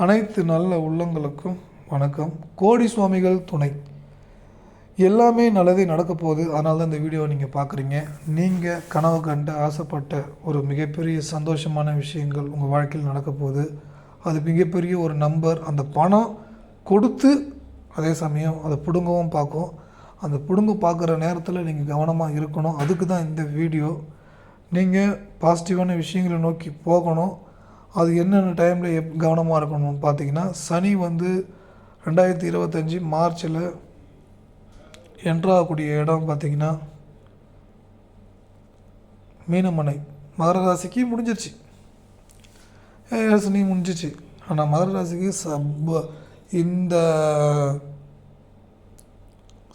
அனைத்து நல்ல உள்ளங்களுக்கும் வணக்கம். கோடி சுவாமிகள் துணை. எல்லாமே நல்லதே நடக்க போகுது. அதனால தான் இந்த வீடியோவை நீங்கள் பார்க்குறீங்க. நீங்கள் கனவு கண்டு ஆசைப்பட்ட ஒரு மிகப்பெரிய சந்தோஷமான விஷயங்கள் உங்கள் வாழ்க்கையில் நடக்க போகுது. அது மிகப்பெரிய ஒரு நம்பர். அந்த பணம் கொடுத்து அதே சமயம் அதை பிடுங்கவும் பார்க்கும். அந்த பிடுங்க பார்க்குற நேரத்தில் நீங்கள் கவனமாக இருக்கணும். அதுக்கு தான் இந்த வீடியோ. நீங்கள் பாசிட்டிவான விஷயங்களை நோக்கி போகணும். அது என்னென்ன டைமில் எப் கவனமாக இருக்கணும்னு பார்த்தீங்கன்னா சனி வந்து ரெண்டாயிரத்தி இருபத்தஞ்சி மார்ச்சில் என்ட்ராகக்கூடிய இடம் பார்த்திங்கன்னா மீனமனை. மகர ராசிக்கு முடிஞ்சிருச்சு. சனி முடிஞ்சிச்சு. ஆனால் மகர ராசிக்கு சப்ப இந்த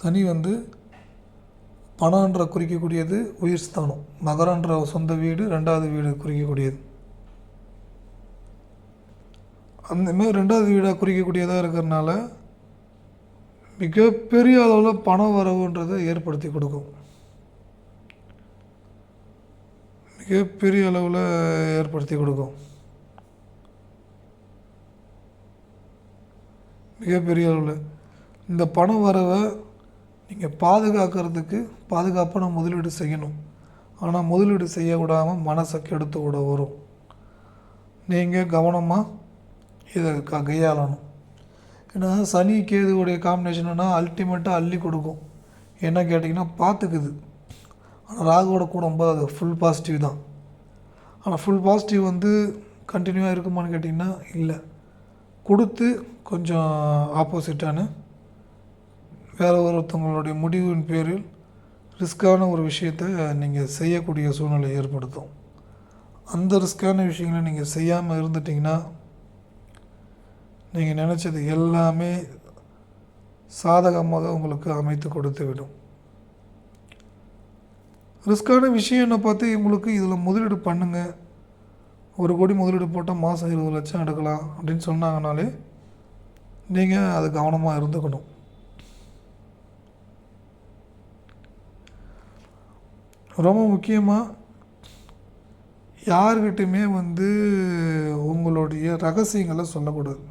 சனி வந்து பணன்ற குறிக்கக்கூடியது உயிர் ஸ்தானம். மகரன்ற சொந்த வீடு ரெண்டாவது வீடு குறிக்கக்கூடியது. அந்த மாதிரி ரெண்டாவது வீடாக குறிக்கக்கூடியதாக இருக்கிறனால மிகப்பெரிய அளவில் பண வரவுன்றதை ஏற்படுத்தி கொடுக்கும். மிகப்பெரிய அளவில் ஏற்படுத்தி கொடுக்கும். மிகப்பெரிய அளவில். இந்த பண வரவை நீங்கள் பாதுகாக்கிறதுக்கு பாதுகாப்பாக நம்ம முதலீடு செய்யணும். ஆனால் முதலீடு செய்ய விடாமல் மனசை கெடுத்து விட வரும். நீங்கள் கவனமாக இதை க கையாளணும் ஏன்னா சனி கேதுவுடைய காம்பினேஷன்னா அல்டிமேட்டாக அள்ளி கொடுக்கும். என்ன கேட்டிங்கன்னா பார்த்துக்குது. ஆனால் ராகுவோட கூடும்போது அது ஃபுல் பாசிட்டிவ் தான். ஆனால் ஃபுல் பாசிட்டிவ் வந்து கண்டினியூவாக இருக்குமான்னு கேட்டிங்கன்னா இல்லை. கொடுத்து கொஞ்சம் ஆப்போசிட்டான வேறு ஒருத்தவங்களுடைய முடிவின் பேரில் ரிஸ்க்கான ஒரு விஷயத்தை நீங்கள் செய்யக்கூடிய சூழ்நிலை ஏற்படுத்தும். அந்த ரிஸ்க்கான விஷயங்களை நீங்கள் செய்யாமல் இருந்துட்டிங்கன்னா நீங்கள் நினச்சது எல்லாமே சாதகமாக உங்களுக்கு அமைத்து கொடுத்து விடும் ரிஸ்க்கான விஷயம் என்ன பார்த்து உங்களுக்கு இதில் முதலீடு பண்ணுங்கள் ஒரு கோடி முதலீடு போட்டால் மாதம் இருபது லட்சம் எடுக்கலாம் அப்படின்னு சொன்னாங்கனாலே நீங்கள் அது கவனமாக இருந்துக்கணும். ரொம்ப முக்கியமாக யார்கிட்டையுமே வந்து உங்களுடைய ரகசியங்களை சொல்லக்கூடாது.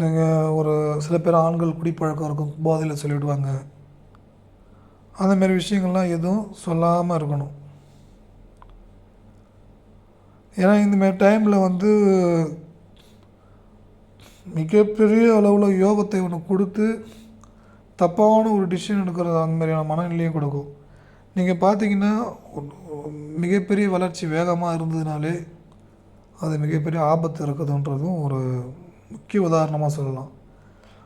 நீங்கள் ஒரு சில பேர் ஆண்கள் குடிப்பழக்கம் இருக்கும் போதையில் சொல்லிவிடுவாங்க. அந்தமாரி விஷயங்கள்லாம் எதுவும் சொல்லாமல் இருக்கணும். ஏன்னா இந்தமாரி டைமில் வந்து மிகப்பெரிய அளவில் யோகத்தை ஒன்று கொடுத்து தப்பான ஒரு டிசிஷன் எடுக்கிறது அந்த மாதிரியான மனநிலையை கொடுக்கும். நீங்கள் பார்த்தீங்கன்னா மிகப்பெரிய வளர்ச்சி வேகமாக இருந்ததுனாலே அது மிகப்பெரிய ஆபத்து இருக்குதுன்றதும் ஒரு முக்கிய உதாரணமாக சொல்லலாம்.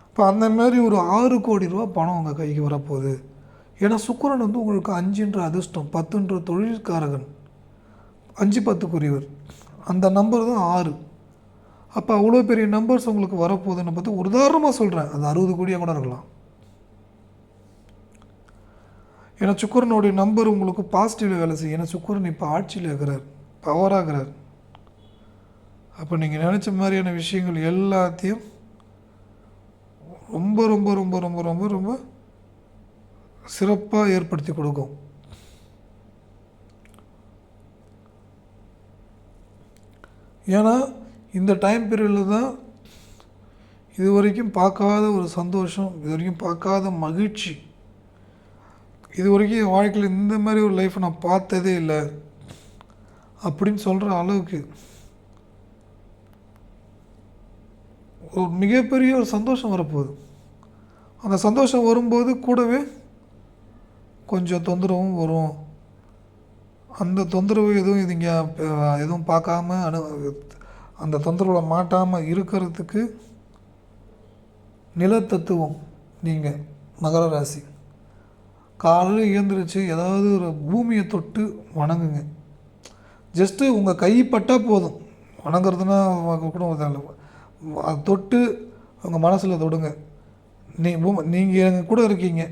இப்போ அந்த மாதிரி ஒரு ஆறு கோடி ரூபா பணம் உங்கள் கைக்கு வரப்போகுது. ஏன்னா சுக்கரன் வந்து உங்களுக்கு அஞ்சுன்ற அதிர்ஷ்டம் பத்துன்ற தொழிற்காரகன் அஞ்சு பத்துக்குரியவர். அந்த நம்பர் தான் ஆறு. அப்போ அவ்வளோ பெரிய நம்பர்ஸ் உங்களுக்கு வரப்போகுதுன்னு பார்த்து ஒரு உதாரணமாக சொல்கிறேன் அது அறுபது கோடியாக கூட இருக்கலாம். ஏன்னா சுக்கரனுடைய நம்பர் உங்களுக்கு பாசிட்டிவில் வேலை செய்யும். ஏன்னா சுக்கரன் இப்போ ஆட்சியில் இருக்கிறார். பவராகிறார் அப்போ நீங்கள் நினச்ச மாதிரியான விஷயங்கள் எல்லாத்தையும் ரொம்ப ரொம்ப ரொம்ப ரொம்ப ரொம்ப ரொம்ப சிறப்பாக ஏற்படுத்தி கொடுக்கும். ஏன்னா இந்த டைம் பீரியடில் தான் இது வரைக்கும் பார்க்காத ஒரு சந்தோஷம் இது வரைக்கும் பார்க்காத மகிழ்ச்சி இது வரைக்கும் என் வாழ்க்கையில் இந்த மாதிரி ஒரு லைஃப்பை நான் பார்த்ததே இல்லை அப்படின்னு சொல்கிற அளவுக்கு ஒரு மிகப்பெரிய ஒரு சந்தோஷம் வரப்போகுது. அந்த சந்தோஷம் வரும்போது கூடவே கொஞ்சம் தொந்தரவும் வரும். அந்த தொந்தரவு எதுவும் இதுங்க எதுவும் பார்க்காம அனு அந்த தொந்தரவில் மாட்டாமல் இருக்கிறதுக்கு நிலத்தத்துவம் நீங்கள் மகர ராசி. காலையில் இயந்திரிச்சு ஏதாவது ஒரு பூமியை தொட்டு வணங்குங்க. ஜஸ்ட்டு உங்கள் கை பட்டால் போதும். வணங்குறதுன்னா கூட அதை தொட்டு உங்கள் மனசில் தொடுங்க. நீ நீங்கள் எங்கள் கூட இருக்கீங்க.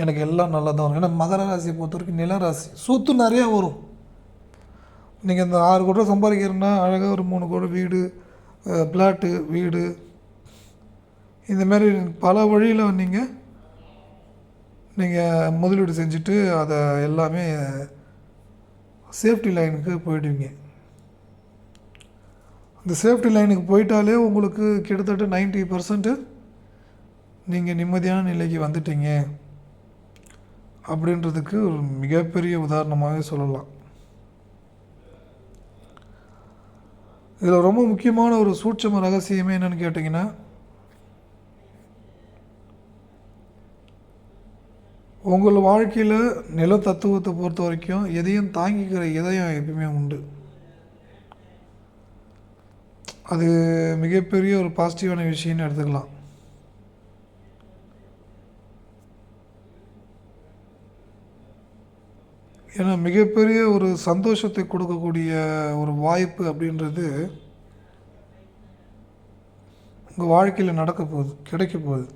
எனக்கு எல்லாம் நல்லா தான் வரும். ஏன்னா மகர ராசியை பொறுத்த வரைக்கும் நில ராசி. சொத்து நிறையா வரும். நீங்கள் இந்த ஆறு கோடி ரூபா சம்பாதிக்கிறேன்னா அழகாக ஒரு மூணு கோடி வீடு பிளாட்டு வீடு. இந்தமாரி பல வழியில் நீங்கள் நீங்கள் முதலீடு செஞ்சுட்டு அதை எல்லாமே சேஃப்டி லைனுக்கு போயிடுவீங்க. அந்த சேஃப்டி லைனுக்கு போயிட்டாலே உங்களுக்கு கிட்டத்தட்ட 90% பர்சன்ட்டு நீங்கள் நிம்மதியான நிலைக்கு வந்துட்டீங்க. அப்படின்றதுக்கு ஒரு மிகப்பெரிய உதாரணமாகவே சொல்லலாம். இதில் ரொம்ப முக்கியமான ஒரு சூட்சம ரகசியமே என்னன்னு கேட்டிங்கன்னா உங்கள் வாழ்க்கையில் நில தத்துவத்தை பொறுத்த வரைக்கும் எதையும் தாங்கிக்கிற இதயம் எப்பயுமே உண்டு. அது மிகப்பெரிய ஒரு பாசிட்டிவான விஷயம்னு எடுத்துக்கலாம். ஏன்னா மிகப்பெரிய ஒரு சந்தோஷத்தை கொடுக்கக்கூடிய ஒரு வாய்ப்பு அப்படின்றது உங்கள் வாழ்க்கையில் நடக்க போகுது கிடைக்க போகுது.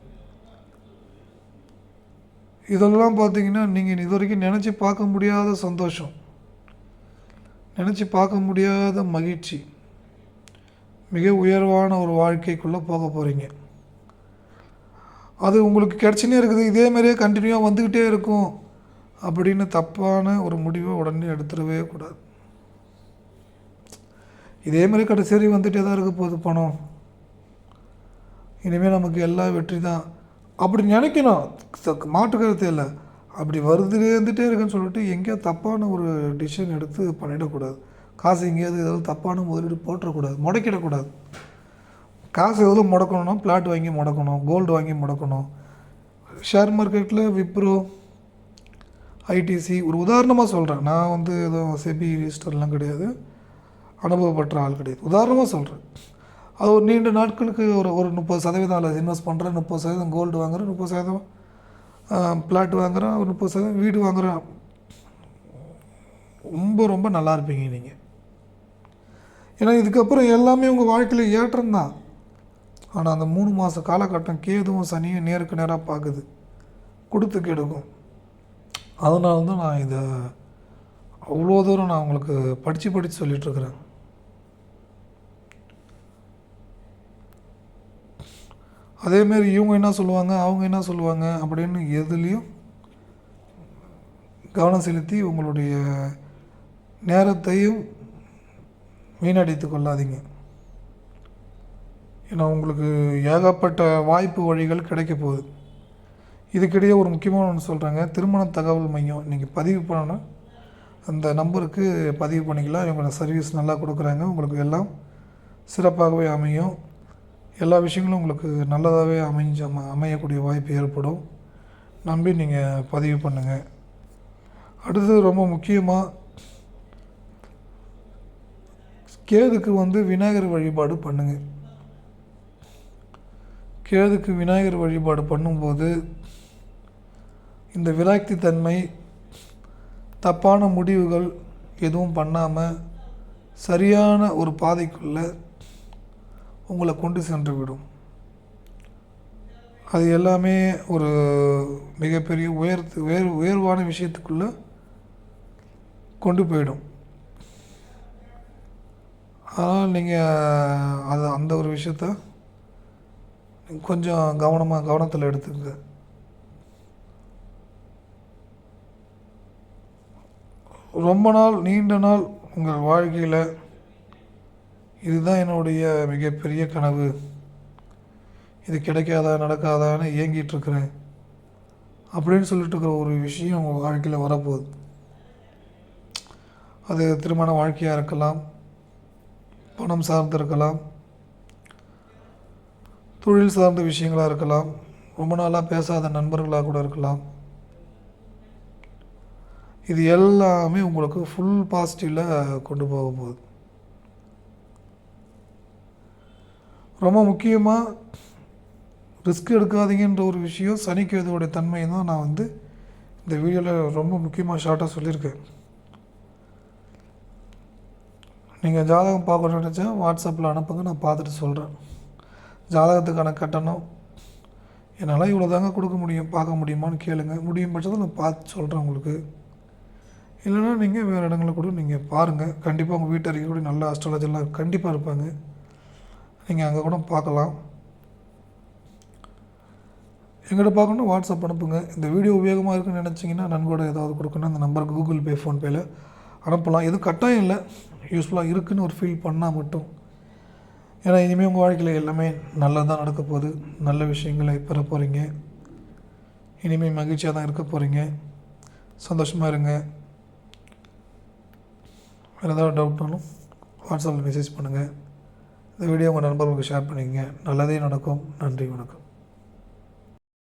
இதெல்லாம் பார்த்தீங்கன்னா நீங்கள் இது வரைக்கும் நினச்சி பார்க்க முடியாத சந்தோஷம். நினச்சி பார்க்க முடியாத மகிழ்ச்சி. மிக உயர்வான ஒரு வாழ்க்கைக்குள்ளே போக போகிறீங்க அது உங்களுக்கு கிடச்சினே இருக்குது இதே மாதிரியே கண்டினியூவாக வந்துக்கிட்டே இருக்கும் அப்படின்னு தப்பான ஒரு முடிவை உடனே எடுத்துடவே கூடாது. இதே மாதிரி கடைசி வந்துகிட்டே தான் இருக்க போகுது பணம். இனிமேல் நமக்கு எல்லா வெற்றி தான். அப்படி நினைக்கணும். ச- மாற்று கருத்து இல்லை. அப்படி வருதுலே இருந்துகிட்டே இருக்குன்னு சொல்லிட்டு எங்கேயோ தப்பான ஒரு டிசிஷன் எடுத்து பண்ணிடக்கூடாது. காசு எங்கேயாவது ஏதாவது தப்பான முதலீடு போட்டுறக்கூடாது முடக்கிடக்கூடாது. காசு எவ்வளோ முடக்கணும்னா பிளாட் வாங்கி முடக்கணும் கோல்டு வாங்கி முடக்கணும். ஷேர் மார்க்கெட்டில் விப்ரோ ஐடிசி ஒரு உதாரணமாக சொல்கிறேன் நான் வந்து எதுவும் செபி ரிஜிஸ்டர்லாம் கிடையாது. அனுபவப்பட்ட ஆள் கிடையாது. உதாரணமாக சொல்கிறேன் அது ஒரு நீண்ட நாட்களுக்கு ஒரு ஒரு முப்பது சதவீதம் அதில் இன்வெஸ்ட் பண்ணுறேன் முப்பது சதவீதம் கோல்டு வாங்குறேன் முப்பது சதவீதம் பிளாட் வாங்குறேன் ஒரு முப்பது சதவீதம் வீடு வாங்குகிறேன் ரொம்ப ரொம்ப நல்லா இருப்பீங்க நீங்கள் ஏன்னா இதுக்கப்புறம் எல்லாமே உங்கள் வாழ்க்கையில் ஏற்றம் தான். ஆனால் அந்த மூணு மாத காலகட்டம் கேதுவும் சனியும் நேருக்கு நேராக பார்க்குது கொடுத்து கெடுக்கும். அதனால தான் நான் இதை அவ்வளோ தூரம் நான் உங்களுக்கு படித்து படித்து சொல்லிகிட்ருக்குறேன் அதேமாரி இவங்க என்ன சொல்லுவாங்க அவங்க என்ன சொல்லுவாங்க அப்படின்னு எதுலேயும் கவனம் செலுத்தி உங்களுடைய நேரத்தையும் வீணடித்து கொள்ளாதீங்க. ஏன்னா உங்களுக்கு ஏகப்பட்ட வாய்ப்பு வழிகள் கிடைக்க போகுது. இதுக்கிடையே ஒரு முக்கியமான ஒன்று சொல்கிறாங்க திருமண தகவல் மையம். நீங்கள் பதிவு பண்ணணும். அந்த நம்பருக்கு பதிவு பண்ணிக்கலாம். இவங்க சர்வீஸ் நல்லா கொடுக்குறாங்க. உங்களுக்கு எல்லாம் சிறப்பாகவே அமையும். எல்லா விஷயங்களும் உங்களுக்கு நல்லதாகவே அமைஞ்ச அமையக்கூடிய வாய்ப்பு ஏற்படும். நம்பி நீங்கள் பதிவு பண்ணுங்கள் அடுத்தது ரொம்ப முக்கியமாக கேதுக்கு வந்து விநாயகர் வழிபாடு பண்ணுங்கள் கேதுக்கு விநாயகர் வழிபாடு பண்ணும்போது இந்த விராக்தி தன்மை தப்பான முடிவுகள் எதுவும் பண்ணாமல் சரியான ஒரு பாதைக்குள்ளே உங்களை கொண்டு சென்று விடும். அது எல்லாமே ஒரு மிகப்பெரிய உயர்த்து உயர் உயர்வான விஷயத்துக்குள்ளே கொண்டு போயிடும். அதனால் நீங்கள் அது அந்த ஒரு விஷயத்த கொஞ்சம் கவனமாக கவனத்தில் எடுத்துங்க ரொம்ப நாள் நீண்ட நாள் உங்கள் வாழ்க்கையில் இதுதான் என்னுடைய மிகப்பெரிய கனவு. இது கிடைக்காதா நடக்காதான்னு ஏங்கிட்டிருக்குறேன் அப்படின்னு சொல்லிட்டு இருக்கிற ஒரு விஷயம் உங்கள் வாழ்க்கையில் வரப்போகுது. அது திருமண வாழ்க்கையாக இருக்கலாம் பணம் சார்ந்து இருக்கலாம். தொழில் சார்ந்த விஷயங்களாக இருக்கலாம். ரொம்ப நாளாக பேசாத நண்பர்களாக கூட இருக்கலாம். இது எல்லாமே உங்களுக்கு ஃபுல் பாசிட்டிவில் கொண்டு போக போகுது. ரொம்ப முக்கியமாக ரிஸ்க் எடுக்காதீங்கன்ற ஒரு விஷயம் சனிக்கேதுவோடைய தன்மை தான் நான் வந்து இந்த வீடியோவில் ரொம்ப முக்கியமாக ஷார்ட்டாக சொல்லியிருக்கேன். நீங்கள் ஜாதகம் பார்க்கணும்னு நினச்சா வாட்ஸ்அப்பில் அனுப்புங்க நான் பார்த்துட்டு சொல்கிறேன் ஜாதகத்துக்கான கட்டணம் என்னால் இவ்வளோ தாங்க கொடுக்க முடியும் பார்க்க முடியுமான்னு கேளுங்க. முடியும் பட்சத்தில் நான் பார்த்து சொல்கிறேன் உங்களுக்கு. இல்லைன்னா நீங்கள் வேறு இடங்களில் கூட நீங்கள் பாருங்கள் கண்டிப்பாக உங்கள் வீட்டு அருகே கூட நல்ல அஸ்ட்ராலஜர்லாம் கண்டிப்பாக இருப்பாங்க. நீங்கள் அங்கே கூட பார்க்கலாம். எங்கிட்ட பார்க்கணும் வாட்ஸ்அப் அனுப்புங்க. இந்த வீடியோ உபயோகமாக இருக்குன்னு நினச்சிங்கன்னா நன்கொட ஏதாவது கொடுக்கணும் அந்த நம்பருக்கு கூகுள் பே ஃபோன்பேயில் அனுப்பலாம். எதுவும் கட்டாயம் இல்லை. யூஸ்ஃபுல்லாக இருக்குன்னு ஒரு ஃபீல் பண்ணால் மட்டும். ஏன்னா இனிமேல் உங்கள் வாழ்க்கையில் எல்லாமே நல்லதாக நடக்க போகுது. நல்ல விஷயங்களை பெற போகிறீங்க இனிமேல் மகிழ்ச்சியாக தான் இருக்க போகிறீங்க சந்தோஷமாக இருங்க. வேறு ஏதாவது டவுட்னாலும் வாட்ஸ்அப்பில் மெசேஜ் பண்ணுங்கள் இந்த வீடியோ உங்கள் நண்பர்களுக்கு ஷேர் பண்ணிக்கங்க. நல்லதே நடக்கும். நன்றி வணக்கம்.